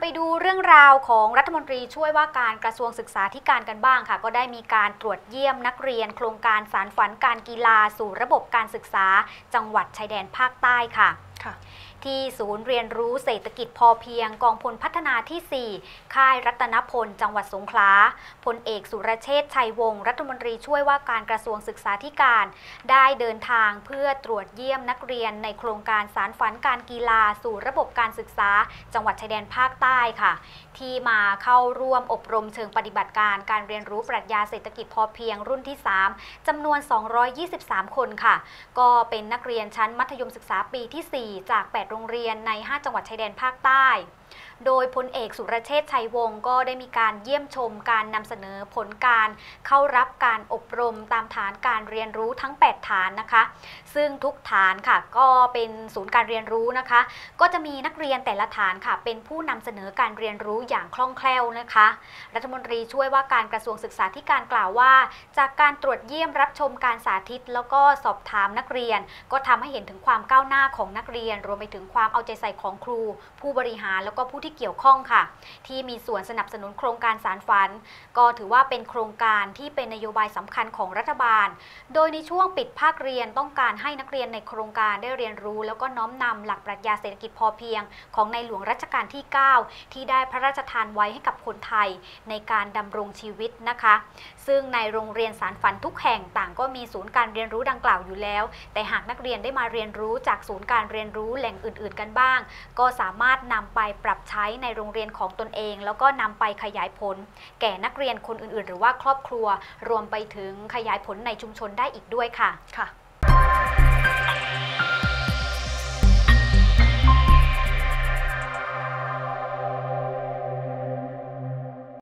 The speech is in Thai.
ไปดูเรื่องราวของรัฐมนตรีช่วยว่าการกระทรวงศึกษาธิการกันบ้างค่ะ ก็ได้มีการตรวจเยี่ยมนักเรียน โครงการสารฝันการกีฬาสู่ระบบการศึกษา จังหวัดชายแดนภาคใต้ค่ะค่ะ ที่ศูนย์เรียนรู้เศรษฐกิจพอเพียงกองพลพัฒนาที่ 4 ค่ายรัตนพล จังหวัดสงขลา พลเอกสุรเชษชัยวงศ์รัฐมนตรีช่วยว่าการกระทรวงศึกษาธิการ ได้เดินทางเพื่อตรวจเยี่ยมนักเรียนในโครงการสารฝันการกีฬาสู่ระบบการศึกษา จังหวัดชายแดนภาคใต้ค่ะ ที่มาเข้าร่วมอบรมเชิงปฏิบัติการการเรียนรู้ปรัชญาเศรษฐกิจพอเพียงรุ่นที่ 3จำนวน 223 คนค่ะ ก็เป็นนักเรียนชั้นมัธยมศึกษาปีที่ 4 จาก8โรงเรียนใน 5 จังหวัดชายแดนภาคใต้ โดยพลเอกสุรเชษชัยวงศ์ก็ได้มีการเยี่ยมชมการนำเสนอผลการเข้ารับการอบรมตามฐานการเรียนรู้ทั้ง 8 ฐานนะคะ ซึ่งทุกฐานค่ะก็เป็นศูนย์การเรียนรู้นะคะ ก็จะมีนักเรียนแต่ละฐานค่ะ เป็นผู้นำเสนอการเรียนรู้อย่างคล่องแคล่วนะคะ รัฐมนตรีช่วยว่าการกระทรวงศึกษาธิการกล่าวว่า จากการตรวจเยี่ยมรับชมการสาธิต แล้วก็สอบถามนักเรียน ก็ทำให้เห็นถึงความก้าวหน้าของนักเรียน รวมไปถึงความเอาใจใส่ของครู ผู้บริหารแล้วก็ผู้ที่เกี่ยวข้องค่ะ ที่มีส่วนสนับสนุนโครงการสารฝัน ก็ถือว่าเป็นโครงการที่เป็นนโยบายสำคัญของรัฐบาล โดยในช่วงปิดภาคเรียนต้องการให้นักเรียนในโครงการได้เรียนรู้ แล้วก็น้อมนำหลักปรัชญาเศรษฐกิจพอเพียง ของในหลวงรัชกาลที่ 9 ที่ได้พระราชทานไว้ให้กับคนไทยในการดำรงชีวิตนะคะ ซึ่งในโรงเรียนสารฝันทุกแห่งต่างก็มีศูนย์การเรียนรู้ดังกล่าวอยู่แล้ว แต่หากนักเรียนได้มาเรียนรู้จากศูนย์การเรียนรู้แหล่งอื่น ๆ กันบ้าง ก็สามารถนำไปปรับใช้ในโรงเรียนของตนเอง แล้วก็นำไปขยายผล แก่นักเรียนคนอื่น ๆ หรือว่าครอบครัว รวมไปถึงขยายผลในชุมชนได้อีกด้วยค่ะค่ะ